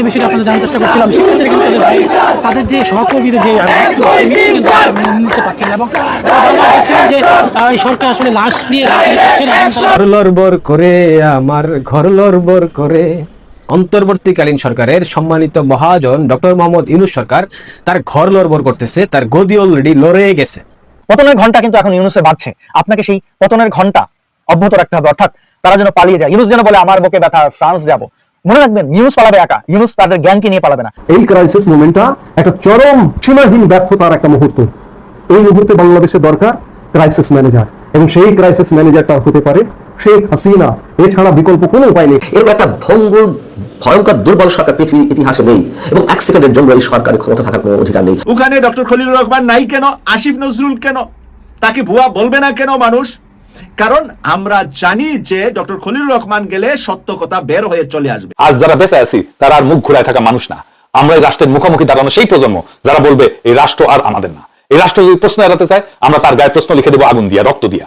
যে বিষয়টা আপনাদের জানার চেষ্টা করছিলাম শিক্ষার্থীরা কিন্তু তাদের ভাই তাদের যে সহকর্মীদের যে মেনে নিতে পারছেন এবং তারা বারবার বলছিলেন যে এই সরকার আসলে লাশ নিয়ে রাখতে চাচ্ছে না এবং তারা ঘর লড়বড় করে আমার ঘর লড়বড় করে। অন্তর্বর্তীকালীন সরকারের সম্মানিত মহাজন ডক্টর মোহাম্মদ ইউনুস সরকার তার ঘর লড়বড় করতেছে তার গদি অলরেডি লড়ে গেছে। পতনের ঘণ্টা কিন্তু এখন ইউনুসে বাড়ছে। আপনাকে সেই পতনের ঘণ্টা অব্যাহত রাখতে হবে অর্থাৎ তারা যেন পালিয়ে যায়। ইউনুস যেন বলে আমার বুকে ব্যথা ফ্রান্স যাব। মনে রাখবেন ইউনুস পালাবে একা। ইউনুস তাদের জ্ঞানকে নিয়ে পালাবে না। এই ক্রাইসিস মোমেন্টটা একটা চরম সীমাহীন ব্যর্থতার একটা মুহূর্ত। এই মুহূর্তে বাংলাদেশের দরকার ক্রাইসিস ম্যানেজার এবং সেই ক্রাইসিস ম্যানেজারটা হতে পারে শেখ হাসিনা। এছাড়া বিকল্প কোনো উপায় নেই। এরকম একটা ভঙ্গুর ভয়ঙ্কর দুর্বল সরকার পৃথিবীর ইতিহাসে নেই এবং এক সেকেন্ডের জন্য এই সরকারের ক্ষমতা থাকার কোনো অধিকার নেই। ওখানে ডক্টর খলিলুর রহমান নাই কেন? আসিফ নজরুল কেন? তাকে ভুয়া বলবে না কেন মানুষ? কারণ আমরা জানি যে ডক্টর খলিলুর রহমান গেলে সত্য কথা বের হয়ে চলে আসবে। আজ যারা বেঁচে আছি, তারা আর মুখ ঘুরায় থাকা মানুষ না। আমরা এই রাষ্ট্রের মুখোমুখি দাঁড়ানো সেই প্রজন্ম যারা বলবে, এই রাষ্ট্র আর আমাদের না। এই রাষ্ট্র যদি প্রশ্ন এড়াতে চায়, আমরা তার গায়ে প্রশ্ন লিখে দেবো আগুন দিয়া, রক্ত দিয়া।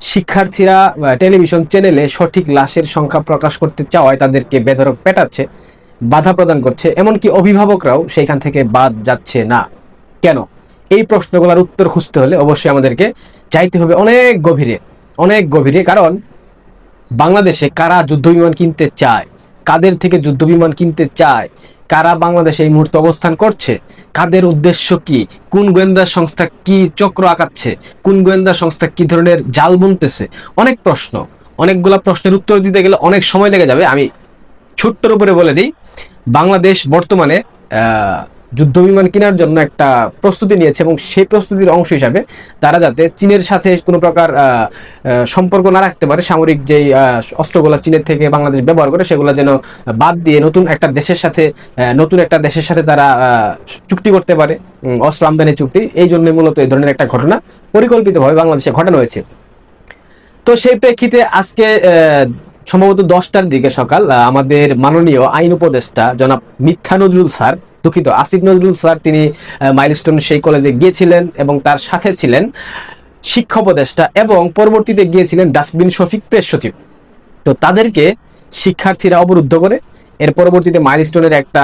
শিক্ষার্থীরা টেলিভিশন চ্যানেলে সঠিক লাশের সংখ্যা প্রকাশ করতে চাওয়ায় তাদেরকে বেধরক পেটাচ্ছে, বাধা প্রদান করছে, এমনকি অভিভাবকরাও সেইখান থেকে বাদ যাচ্ছে না। কেন? এই প্রশ্নগুলোর উত্তর খুঁজতে হলে অবশ্যই আমাদেরকে চাইতে হবে অনেক গভীরে অনেক গভীরে, কারণ বাংলাদেশে কারা যুদ্ধ বিমান কিনতে চায়? কাদের থেকে যুদ্ধবিমান কিনতে চায়? কারা বাংলাদেশে এই মুহূর্তে অবস্থান করছে? কাদের উদ্দেশ্য কি? কোন গোয়েন্দা সংস্থা কি চক্র আঁকাচ্ছে? কোন গোয়েন্দা সংস্থা কি ধরনের জাল বুনতেছে? অনেক প্রশ্ন। অনেকগুলা প্রশ্নের উত্তর দিতে গেলে অনেক সময় লেগে যাবে। আমি ছোট্টর উপরে বলে দিই, বাংলাদেশ বর্তমানে আহ, যুদ্ধবিমান কেনার জন্য একটা প্রস্তুতি নিয়েছে এবং সেই প্রস্তুতির অংশ হিসাবে তারা যাতে চীনের সাথে কোনো প্রকার সম্পর্ক না রাখতে পারে সামরিক যেই অস্ত্রগুলো চীনের থেকে বাংলাদেশ ব্যবহার করে সেগুলো যেন বাদ দিয়ে নতুন একটা দেশের সাথে নতুন একটা দেশের সাথে তারা চুক্তি করতে পারে অস্ত্র আমদানি চুক্তি। এই জন্য মূলত এই ধরনের একটা ঘটনা পরিকল্পিতভাবে বাংলাদেশে ঘটানো হয়েছে। তো সেই প্রেক্ষিতে আজকে সম্ভবত দশটার দিকে সকাল আমাদের মাননীয় আইন উপদেষ্টা জনাব মিথ্যা নজরুল স্যার দুঃখিত। আসিফ নজরুল স্যার, তিনি মাইলস্টোন সেই কলেজে গিয়েছিলেন এবং তার সাথে ছিলেন শিক্ষা উপদেষ্টা এবং পরবর্তীতে গিয়েছিলেন ডাস্টবিন শফিক প্রেস সচিব। তো তাদেরকে শিক্ষার্থীরা অবরুদ্ধ করে, এর পরবর্তীতে মাইলস্টোনের একটা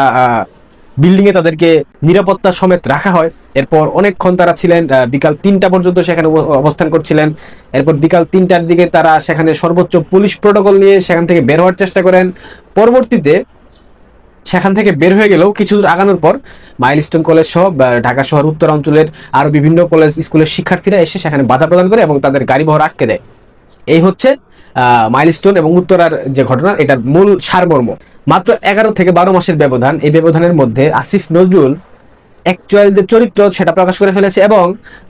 বিল্ডিং এ তাদেরকে নিরাপত্তা সমেত রাখা হয়। এরপর অনেকক্ষণ তারা ছিলেন বিকাল তিনটা পর্যন্ত সেখানে অবস্থান করছিলেন। এরপর বিকাল তিনটার দিকে তারা সেখানে সর্বোচ্চ পুলিশ প্রোটোকল নিয়ে সেখান থেকে বের হওয়ার চেষ্টা করেন। পরবর্তীতে সেখান থেকে বের হয়ে গেলেও কিছু দূর আগানোর পর মাইলস্টোন কলেজ সহ ঢাকা শহর, উত্তর অঞ্চলের আরও বিভিন্ন কলেজ, স্কুলের শিক্ষার্থীরা এসে সেখানে বাধা প্রদান করে এবং তাদের গাড়ি বহর আটকে দেয়। এই হচ্ছে মাইলস্টোন এবং উত্তরার যে ঘটনা, এটার মূল সারমর্ম। মাত্র এগারো থেকে বারো মাসের ব্যবধান, এই ব্যবধানের মধ্যে আসিফ নজরুল অ্যাকচুয়াল যে চরিত্র সেটা প্রকাশ করে ফেলেছে এবং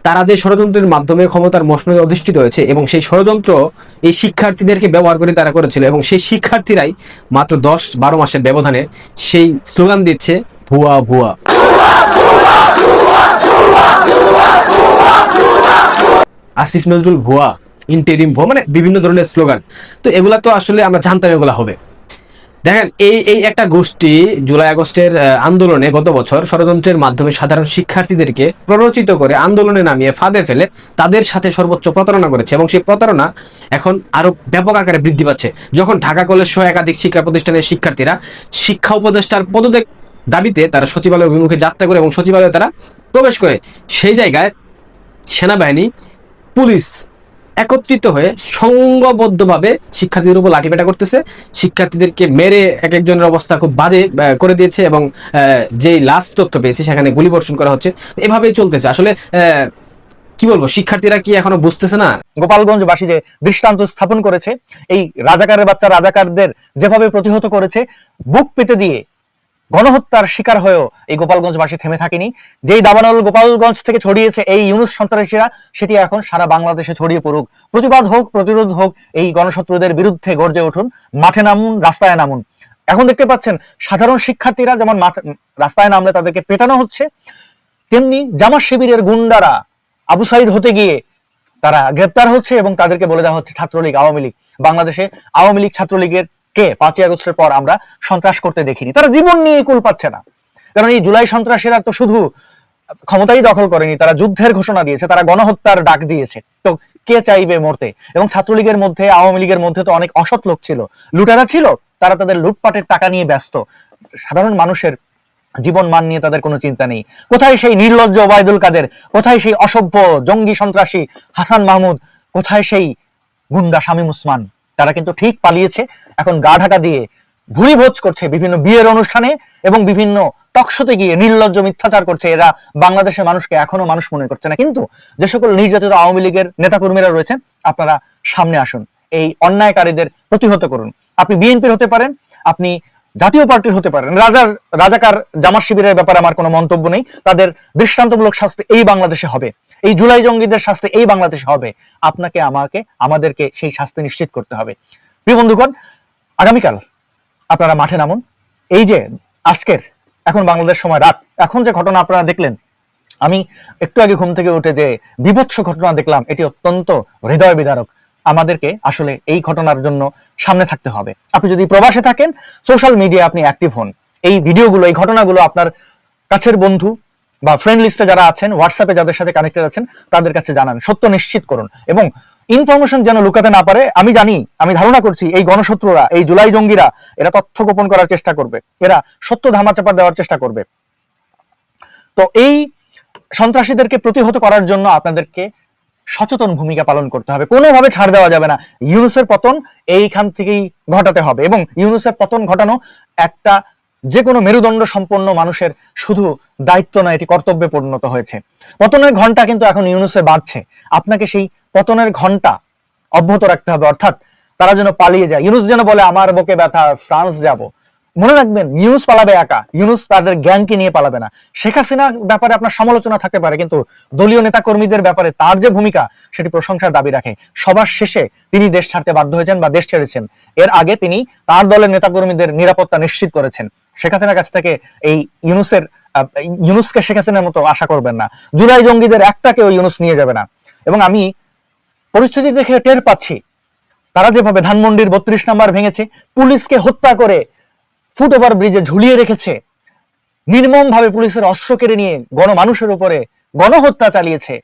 তারা যে ষড়যন্ত্রের মাধ্যমে ক্ষমতার মসনদে অধিষ্ঠিত হয়েছে এবং সেই ষড়যন্ত্র এই শিক্ষার্থীদেরকে ব্যবহার করে তারা করেছিল এবং সেই শিক্ষার্থীরাই মাত্র দশ বারো মাসের ব্যবধানে সেই স্লোগান দিচ্ছে, ভুয়া ভুয়া। আসিফ নজরুল ভুয়া, ইন্টেরিম ভুয়া মানে বিভিন্ন ধরনের স্লোগান। তো এগুলা তো আসলে আমরা জানতাম এগুলা হবে। দেখেন, এই এই একটা গোষ্ঠী জুলাই আগস্টের আন্দোলনে গত বছর ষড়যন্ত্রের মাধ্যমে সাধারণ শিক্ষার্থীদেরকে প্ররোচিত করে আন্দোলনে নামিয়ে ফাঁদে ফেলে তাদের সাথে সর্বোচ্চ প্রতারণা করেছে এবং সেই প্রতারণা এখন আরও ব্যাপক আকারে বৃদ্ধি পাচ্ছে। যখন ঢাকা কলেজ সহ একাধিক শিক্ষা প্রতিষ্ঠানের শিক্ষার্থীরা শিক্ষা উপদেষ্টার পদত্যাগ দাবিতে তারা সচিবালয় অভিমুখে যাত্রা করে এবং সচিবালয়ে তারা প্রবেশ করে, সেই জায়গায় সেনাবাহিনী, পুলিশ একত্রিত হয়ে সংঘবদ্ধভাবে শিক্ষার্থীদের উপর লাঠিপেটা করতেছে। শিক্ষার্থীদেরকে মেরে এক একজনের অবস্থা খুব বাজে করে দিয়েছে এবং যেই লাস্ট তথ্য পেয়েছে সেখানে গুলি বর্ষণ করা হচ্ছে। এভাবেই চলতেছে। আসলে কি বলব, শিক্ষার্থীরা কি এখনও বুঝতেছে না? গোপালগঞ্জবাসী যে দৃষ্টান্ত স্থাপন করেছে, এই রাজাকারের বাচ্চা রাজাকারদের যেভাবে প্রতিহত করেছে, বুক পেতে দিয়ে গণহত্যার শিকার হয়েও এই গোপালগঞ্জবাসী থেমে থাকেনি। যেই দাবানল গোপালগঞ্জ থেকে ছড়িয়েছে এই ইউনুস সন্ত্রাসীরা, সেটি এখন সারা বাংলাদেশে ছড়িয়ে পড়ুক। প্রতিবাদ হোক, প্রতিরোধ হোক, এই গণশত্রুদের বিরুদ্ধে গর্জে উঠুন, মাঠে নামুন, রাস্তায় নামুন। এখন দেখতে পাচ্ছেন, সাধারণ শিক্ষার্থীরা যেমন রাস্তায় নামলে তাদেরকে পেটানো হচ্ছে, তেমনি জামাত শিবিরের গুন্ডারা আবু সাইদ হতে গিয়ে তারা গ্রেপ্তার হচ্ছে এবং তাদেরকে বলে দেওয়া হচ্ছে ছাত্রলীগ, আওয়ামী লীগ। বাংলাদেশে আওয়ামী লীগ ছাত্রলীগের কে? পাঁচই আগস্টের পর আমরা সন্ত্রাস করতে দেখিনি। তারা জীবন নিয়ে কুল পাচ্ছে না। কারণ এই জুলাই সন্ত্রাসীরা তো শুধু ক্ষমতাই দখল করেনি, তারা যুদ্ধের ঘোষণা দিয়েছে, তারা গণহত্যার ডাক দিয়েছে। তো কে চাইবে মরতে? এবং ছাত্রলীগের মধ্যে, আওয়ামী লীগের মধ্যে তো অনেক অসৎ লোক ছিল। লুটেরা ছিল, তারা তাদের লুটপাটের টাকা নিয়ে ব্যস্ত। সাধারণ মানুষের জীবন মান নিয়ে তাদের কোনো চিন্তা নেই। কোথায় সেই নির্লজ্জ ওবায়দুল কাদের? কোথায় সেই অসভ্য জঙ্গি সন্ত্রাসী হাসান মাহমুদ? কোথায় সেই গুন্ডা শামীম উসমান? তারা কিন্তু ঠিক পালিয়েছে। এখন গা ঢাকা দিয়ে ভুরি ভোজ করছে বিভিন্ন বিয়ের অনুষ্ঠানে এবং বিভিন্ন টকশোতে গিয়ে নির্লজ্জ মিথ্যাচার করছে এরা। বাংলাদেশের মানুষকে এখনও মানুষ মনে করছে না। কিন্তু যে সকল নির্যাতিত আওয়ামী লীগের নেতাকর্মীরা রয়েছেন আপনারা সামনে আসুন। এই অন্যায়কারীদের প্রতিহত করুন। আপনি বিএনপির হতে পারেন, আপনি জাতীয় পার্টির হতে পারেন। রাজার, রাজাকার জামাত শিবিরের ব্যাপারে আমার কোনো মন্তব্য নেই। তাদের দৃষ্টান্তমূলক শাস্তি এই বাংলাদেশে হবে। এই জুলাই জঙ্গিদের শাস্তি এই বাংলাদেশে হবে। আপনাকে, আমাকে, আমাদেরকে সেই শাস্তি নিশ্চিত করতে হবে। প্রিয় বন্ধুগণ, আগামীকাল আপনারা মাঠে নামুন। এই যে আজকের এখন বাংলাদেশ সময় রাত, এখন যে ঘটনা আপনারা দেখলেন, আমি একটু আগে ঘুম থেকে উঠে যে বিভৎস ঘটনা দেখলাম, এটি অত্যন্ত হৃদয় বিদারক। আমাদেরকে আসলে এই ঘটনার জন্য সামনে থাকতে হবে। আপনি যদি প্রবাসে থাকেন, সোশ্যাল মিডিয়া আপনি অ্যাক্টিভ হন। এই ভিডিওগুলো, এই ঘটনাগুলো আপনার কাছের বন্ধু বা ফ্রেন্ড লিস্টে যারা আছেন হোয়াটসঅ্যাপে যাদের সাথে কানেক্টেড আছেন, তাদের কাছে জানান, সত্য নিশ্চিত করুন। এবং ইনফরমেশন যেন লুকাতে না পারে, আমি জানি, আমি ধারণা করছি, এই গণশত্রুরা, এই জুলাই জঙ্গিরা, এরা তথ্য গোপন করার চেষ্টা করবে, এরা সত্য ধামাচাপা দেওয়ার চেষ্টা করবে। তো এই সন্ত্রাসীদেরকে প্রতিহত করার জন্য আপনাদেরকে সচেতন ভূমিকা পালন করতে হবে। কোনোভাবে ছাড় দেওয়া যাবে না। ইউনুসের পতন এইখান থেকেই ঘটাতে হবে। এবং ইউনুসের পতন ঘটানো একটা যে কোনো মেরুদণ্ড সম্পন্ন মানুষের শুধু দায়িত্ব নয় এটি কর্তব্যে পরিণত হয়েছে। পতনের ঘণ্টা কিন্তু এখন ইউনুসে বাড়ছে। আপনাকে সেই পতনের ঘণ্টা অব্যাহত রাখতে হবে। অর্থাৎ তারা যেন পালিয়ে যায়। ইউনুস যেন বলে, আমার বুকে ব্যথা, ফ্রান্স যাব। মনে রাখবেন, ইউনুস পালাবে একা। ইউনুস তাদের জ্ঞানকে নিয়ে পালাবে না। শেখ হাসিনা ব্যাপারে আপনার সমালোচনা থাকতে পারে, কিন্তু দলীয় নেতা কর্মীদের ব্যাপারে তার যে ভূমিকা, সেটি প্রশংসার দাবি রাখে। সবার শেষে তিনি দেশ ছাড়তে বাধ্য হয়েছেন বা দেশ ছেড়েছেন। এর আগে তিনি তার দলের নেতাকর্মীদের নিরাপত্তা নিশ্চিত করেছেন। শেখ হাসিনার কাছ থেকে এই ইউনুসের ইউনুসকে শেখ হাসিনার মতো আশা করবেন না। জুলাই জঙ্গিদের একটাকেও ইউনুস নিয়ে যাবে না। এবং আমি পরিস্থিতি দেখে টের পাচ্ছি। তারা যেভাবে ধানমন্ডির বত্রিশ নাম্বার ভেঙেছে, পুলিশকে হত্যা করে ফুট ওভার ব্রিজে ঝুলিয়ে রেখেছে নির্মম ভাবে পুলিশের অস্ত্র কেড়ে নিয়ে গণমানুষের উপরে গণহত্যা চালিয়েছে,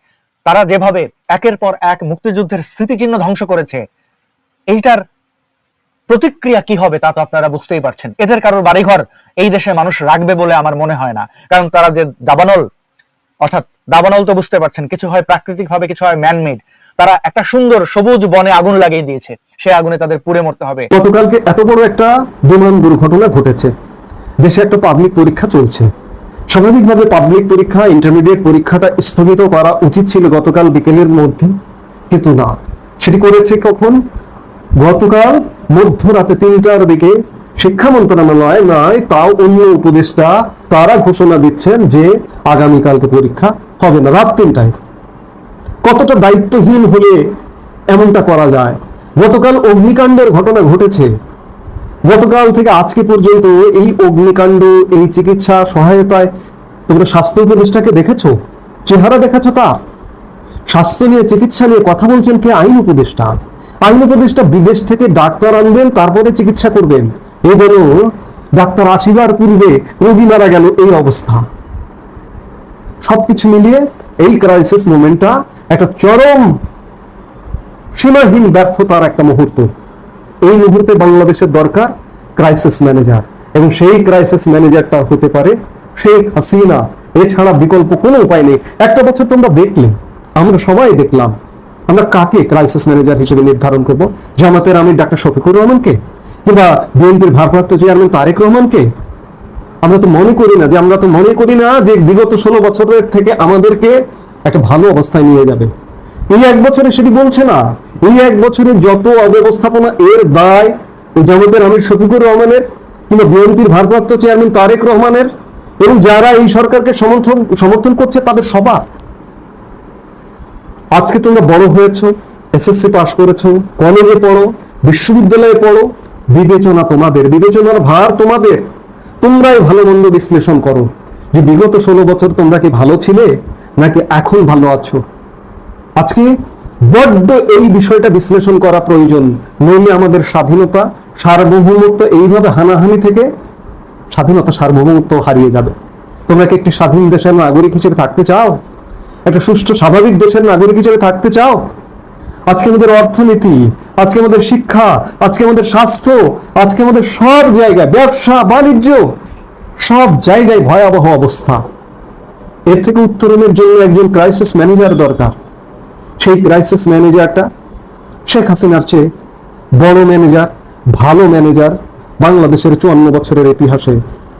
তারা যেভাবে একের পর এক মুক্তিযুদ্ধের স্মৃতিচিহ্ন ধ্বংস করেছে, এইটার প্রতিক্রিয়া কি হবে তা তো আপনারা বুঝতেই পারছেন। এদের কারোর বাড়িঘর এই দেশের মানুষ রাখবে বলে আমার মনে হয় না। কারণ তারা যে দাবানল, অর্থাৎ দাবানল তো বুঝতে পারছেন, কিছু হয় প্রাকৃতিক ভাবে কিছু হয় ম্যানমেড তারা একটা সুন্দর সবুজ বনে আগুন লাগিয়ে দিয়েছে। সে আগুনে তাদের পুড়ে মরতে হবে। গতকালকে এত বড় একটা বিমান দুর্ঘটনা ঘটেছে। দেশে একটা পাবলিক পরীক্ষা চলছে। স্বাভাবিকভাবে পাবলিক পরীক্ষা ইন্টারমিডিয়েট পরীক্ষাটা স্থগিত করা উচিত ছিল গতকাল বিকেলের মধ্যে, কিন্তু না। সেটি করেছে কখন? গতকাল মধ্যরাতে তিনটার দিকে শিক্ষা মন্ত্রণালয় নয় তাও অন্য উপদেষ্টা তারা ঘোষণা দিচ্ছেন যে আগামীকালকে পরীক্ষা হবে না, রাত তিনটায়। কতটা দায়িত্বহীন হলে এমনটা করা যায়? গতকাল অগ্নিকাণ্ডের ঘটনা ঘটেছে। গতকাল থেকে আজকে পর্যন্ত এই অগ্নিকাণ্ড, এই চিকিৎসা সহায়তায় তোমরা স্বাস্থ্য উপদেষ্টাকে দেখেছ? চেহারা দেখেছ তা? স্বাস্থ্য নিয়ে চিকিৎসা নিয়ে কথা বলছেন কে? আইন উপদেষ্টা। আইন উপদেষ্টা বিদেশ থেকে ডাক্তার আনবেন, তারপরে চিকিৎসা করবেন। এ যেন ডাক্তার আসিবার পূর্বে রোগী মারা গেল এই অবস্থা। সবকিছু মিলিয়ে এই ক্রাইসিস মোমেন্টটা একটা চরম সীমাহীন ব্যর্থতার একটা মুহূর্ত। এই মুহূর্তে বাংলাদেশের দরকার ক্রাইসিস ম্যানেজার এবং সেই ক্রাইসিস ম্যানেজারটা হতে পারে শেখ হাসিনা। এছাড়া বিকল্প কোনো উপায় নেই। একটা বছর তোমরা দেখলে, আমরা সবাই দেখলাম। আমরা কাকে ক্রাইসিস ম্যানেজার হিসেবে নির্ধারণ করব? জামাতের আমির ডাক্তার শফিকুর রহমানকে? কিংবা বিএনপির ভারপ্রাপ্ত চেয়ারম্যান তারেক রহমানকে? আমরা তো মনে করি না যে, আমরা তো মনে করি না যে বিগত ষোলো বছরের থেকে আমাদেরকে একটা ভালো অবস্থায় নিয়ে যাবে। এই এক বছরে সেটি বলছে না। এই এক বছরে যত অব্যবস্থাপনা এর দায় জামাতের আমির শফিকুর রহমানের কিংবা বিএনপির ভারপ্রাপ্ত চেয়ারম্যান তারেক রহমানের এবং যারা এই সরকারকে সমর্থন সমর্থন করছে তাদের সবার। আজকে তোমরা বড় হয়েছো এসএসসি পাশ করেছ কলেজে পড়ো, বিশ্ববিদ্যালয়ে পড়ো, বিবেচনা তোমাদের, বিবেচনার ভার তোমাদের। তোমরাই ভালো মন্দ বিশ্লেষণ করো। যে বিগত ষোলো বছর তোমরা কি ভালো ছিলে, নাকি এখন ভালো আছো? আজকে বড্ড এই বিষয়টা বিশ্লেষণ করা প্রয়োজন। নইলে আমাদের স্বাধীনতা সার্বভৌমত্ব এইভাবে হানাহানি থেকে স্বাধীনতা সার্বভৌমত্ব হারিয়ে যাবে। তোমরা কি একটি স্বাধীন দেশের নাগরিক হিসেবে থাকতে চাও? একটা সুষ্ঠু স্বাভাবিক দেশের নাগরিক হিসেবে থাকতে চাও? আজকে আমাদের অর্থনীতি, আজকে আমাদের শিক্ষা, আজকে আমাদের স্বাস্থ্য, আজকে আমাদের সব জায়গায়, ব্যবসা, বাণিজ্য, সব জায়গায় ভয়াবহ অবস্থা। এর থেকে উত্তরণের জন্য একজন ক্রাইসিস ম্যানেজার দরকার। সেই ক্রাইসিস ম্যানেজারটা শেখ হাসিনার চেয়ে বড় ম্যানেজার ভালো ম্যানেজার বাংলাদেশের চুয়ান্ন বছরের ইতিহাসে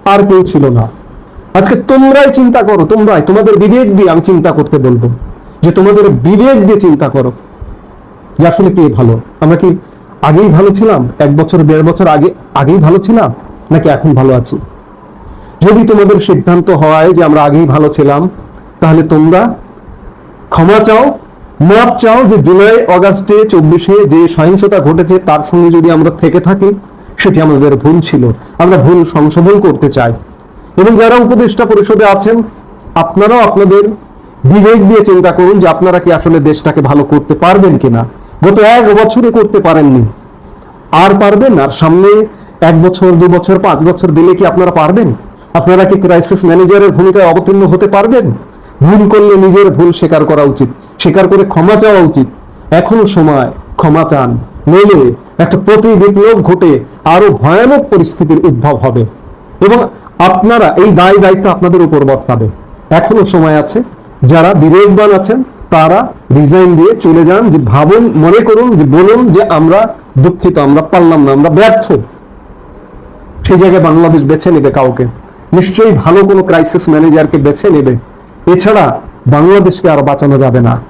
আর কেউ ছিল না। আজকে তোমরাই চিন্তা করো, তোমরাই, তোমাদের বিবেক দিয়ে আমি চিন্তা করতে বলব, যে তোমাদের বিবেক দিয়ে চিন্তা করো, যে আসলে কে ভালো? আমরা কি আগেই ভালো ছিলাম? এক বছর, দেড় বছর আগে, আগেই ভালো ছিলাম? নাকি এখন ভালো আছি? যদি তোমাদের সিদ্ধান্ত হয় যে আমরা আগেই ভালো ছিলাম, তাহলে তোমরা ক্ষমা চাও মাপ চাও যে জুলাই, অগাস্টে, চব্বিশে যে সহিংসতা ঘটেছে, তার সঙ্গে যদি আমরা থেকে থাকি, সেটি আমাদের ভুল ছিল। আমরা ভুল সংশোধন করতে চাই। এবং যারা উপদেষ্টা পরিষদে আছেন, আপনারাও আপনাদের বিবেক দিয়ে চিন্তা করুন যে আপনারা কি আসলে দেশটাকে ভালো করতে পারবেন কিনা। গত এক বছরে করতে পারেননি। আর পারবেন আর সামনে এক বছর, দু বছর, পাঁচ বছর দিলে কি আপনারা পারবেন? আপনারা কি ক্রাইসিস ম্যানেজারের ভূমিকায় অবতীর্ণ হতে পারবেন? ভুল করলে নিজের ভুল স্বীকার করা উচিত। স্বীকার করে ক্ষমা চাওয়া উচিত। এখনও সময়। ক্ষমা চান। নইলে একটা প্রতি বিপ্লব ঘটে আরও ভয়ানক পরিস্থিতির উদ্ভব হবে। এবং আপনারা এই দায় দায়িত্ব আপনাদের উপর বর্তাবে। এখনও সময় আছে। যারা বিবেকবান আছেন, তারা রিজাইন দিয়ে চলে যান। যে ভাবুন, মনে করুন, যে বলুন যে আমরা দুঃখিত, আমরা পারলাম না, আমরা ব্যর্থ। সেই জায়গায় বাংলাদেশ বেছে নেবে কাউকে। নিশ্চয়ই ভালো কোনো ক্রাইসিস ম্যানেজারকে বেছে নেবে। এছাড়া বাংলাদেশকে আর বাঁচানো যাবে না।